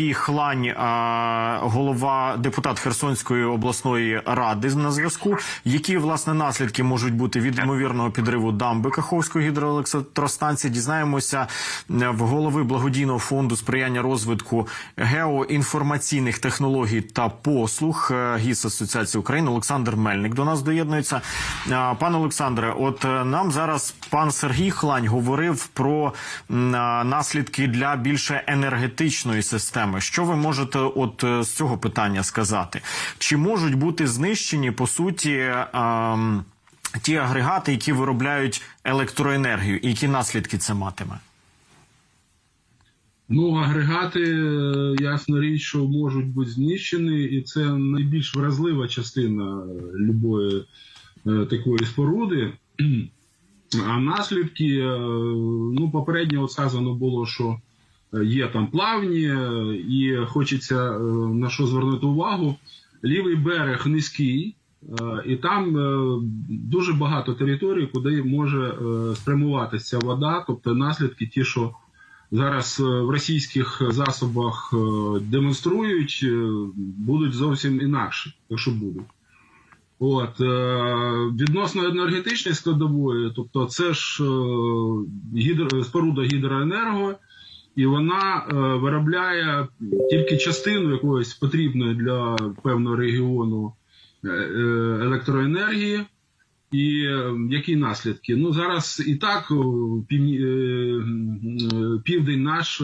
Сергій Хлань, голова депутат Херсонської обласної ради на зв'язку. Які власне наслідки можуть бути від ймовірного підриву дамби Каховської гідроелектростанції? Дізнаємося е, в голови благодійного фонду сприяння розвитку геоінформаційних технологій та послуг е, ГІС Асоціації України Олександр Мельник до нас доєднується. Е, Пане Олександре, от нам зараз пан Сергій Хлань говорив про наслідки для більше енергетичної системи. Що ви можете от е, з цього питання сказати? Чи можуть бути знищені по суті? ем, Ті агрегати, які виробляють електроенергію, і які наслідки це матиме? Ну, агрегати, е, ясна річ, що можуть бути знищені, і це найбільш вразлива частина любої е, такої споруди. А наслідки, ну, попередньо от сказано було, що є там плавні, е, і хочеться е, на що звернути увагу. Лівий берег низький, е, і там дуже багато територій, куди може спрямуватися вода, тобто наслідки ті, що зараз в російських засобах демонструють, будуть зовсім інакші, якщо будуть. От, відносно енергетичної складової, тобто це ж гідро, споруда гідроенерго, і вона е, виробляє тільки частину якоїсь потрібної для певного регіону е, е, електроенергії. І які наслідки? Ну зараз і так південь наш,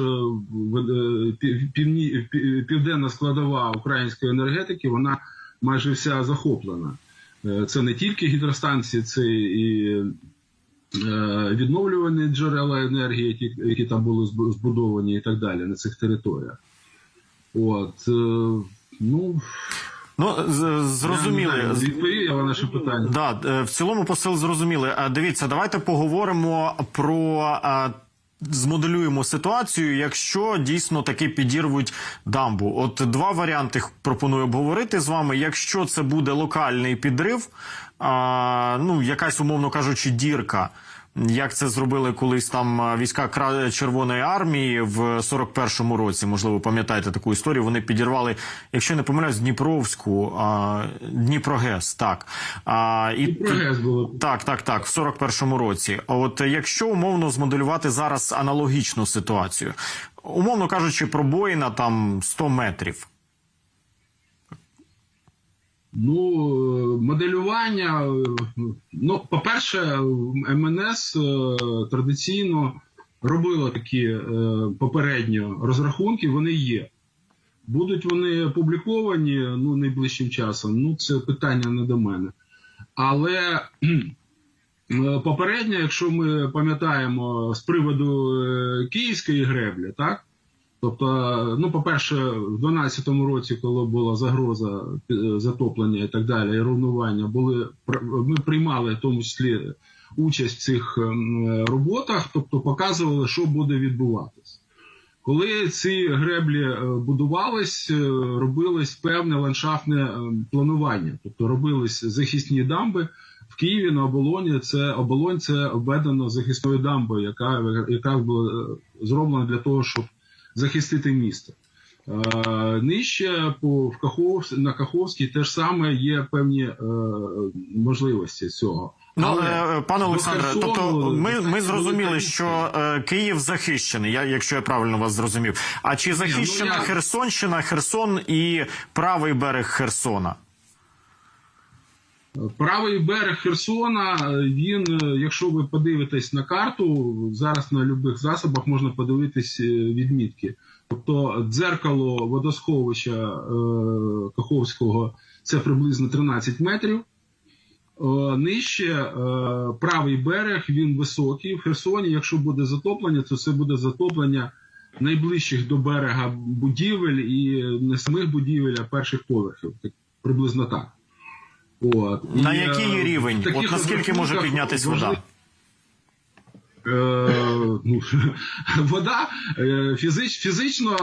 південна складова української енергетики, вона майже вся захоплена. Це не тільки гідростанції, це і відновлювані джерела енергії, які, які там були збудовані, і так далі на цих територіях. От, е, ну, Ну зрозуміли. на наше питання. Да, е, в цілому посил зрозуміли. А дивіться, давайте поговоримо про. Змоделюємо ситуацію, якщо дійсно таки підірвуть дамбу. От два варіанти пропоную обговорити з вами. Якщо це буде локальний підрив, а, ну якась умовно кажучи, дірка. Як це зробили колись там війська Кра- Червоної армії в 41-му році? Можливо, пам'ятаєте таку історію. Вони підірвали, якщо не помиляюсь, Дніпровську а, Дніпрогес. Так а, і Прогрес було. так, так, так, в 41-му році. А От е, якщо умовно змоделювати зараз аналогічну ситуацію, умовно кажучи, пробоїна там 100 метрів. Ну, е, моделювання. е, Ну, по-перше, МНС традиційно робило такі попередньо розрахунки, вони є. Будуть вони опубліковані ну, найближчим часом. Ну, це питання не до мене. Але попередньо, якщо ми пам'ятаємо з приводу київської греблі, так? Тобто, ну, по-перше, в 12-му році, коли була загроза е, затоплення і так далі, і руйнування, були ми приймали в тому числі участь в цих ем, роботах, тобто показували, що буде відбуватись. Коли ці греблі е, будувались, е, робилось певне ландшафтне е, планування, тобто робились захисні дамби. В Києві на оболоні це оболонь це обведено захисною дамбою, яка, яка була зроблена для того, щоб захистити місто. Е, нижче по в Кахов, на Каховській теж саме є певні е, можливості цього. Ну, Але е, пане Олександре, Херсону тобто ми, ми зрозуміли, що е, Київ захищений, я, якщо я правильно вас зрозумів. А чи захищена я- Херсонщина, Херсон і правий берег Херсона? Правий берег Херсона, е, він, е, якщо ви подивитесь на карту, зараз на будь-яких засобах можна подивитись е, відмітки. Тобто дзеркало водосховища Каховського це приблизно 13 метрів. Нижче правий берег, він високий. В Херсоні, якщо буде затоплення, то це буде затоплення найближчих до берега будівель і не самих будівель, а перших поверхів. Приблизно так. От. На І, який е, рівень? в таких От наскільки може піднятись вода? Е, ну, вода е, фізич, фізично,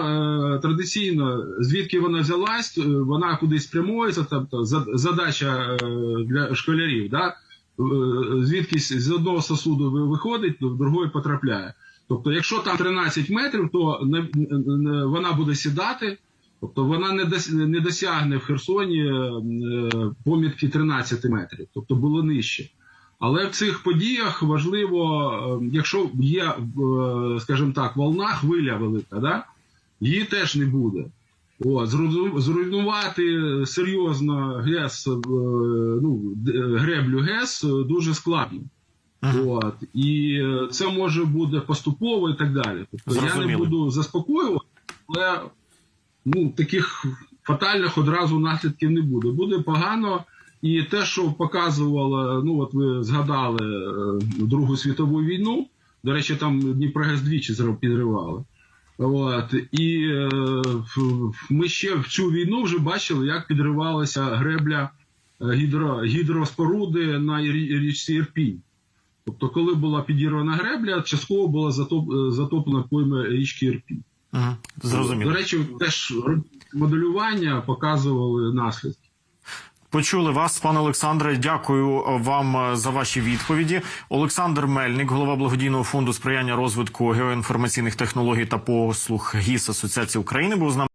традиційно, звідки вона взялась, вона кудись спрямується, тобто задача для школярів, да? звідкись з одного сосуду виходить, в другий потрапляє. Тобто, якщо там 13 метрів, то вона буде сідати, тобто вона не, досягне в Херсоні е, помітки 13 метрів, тобто було нижче. Але в цих подіях важливо, е, якщо є, е, скажімо так, волна, хвиля велика, да? її теж не буде. Зру- зруйнувати серйозно ГЕС, ну, греблю ГЕС дуже складно. От, і це може буде поступово і так далі. Тобто я не буду заспокоювати, але ну, таких фатальних одразу наслідків не буде. Буде погано. І те, що показувало, ну от ви згадали е, Другу світову війну. До речі, там Дніпрогес двічі підривали. От, і е, ми ще в цю війну вже бачили, як підривалася гребля е, гідро, гідроспоруди на річці Ірпінь. Тобто, коли була підірвана гребля, частково була е, затоплена пойма річки Ірпінь. Угу. Зрозуміло. До речі, теж моделювання показували наслідки. Почули вас, пане Олександре. Дякую вам е, за ваші відповіді. Олександр Мельник, голова благодійного фонду сприяння розвитку геоінформаційних технологій та послуг ГІС Асоціації України, був з нами.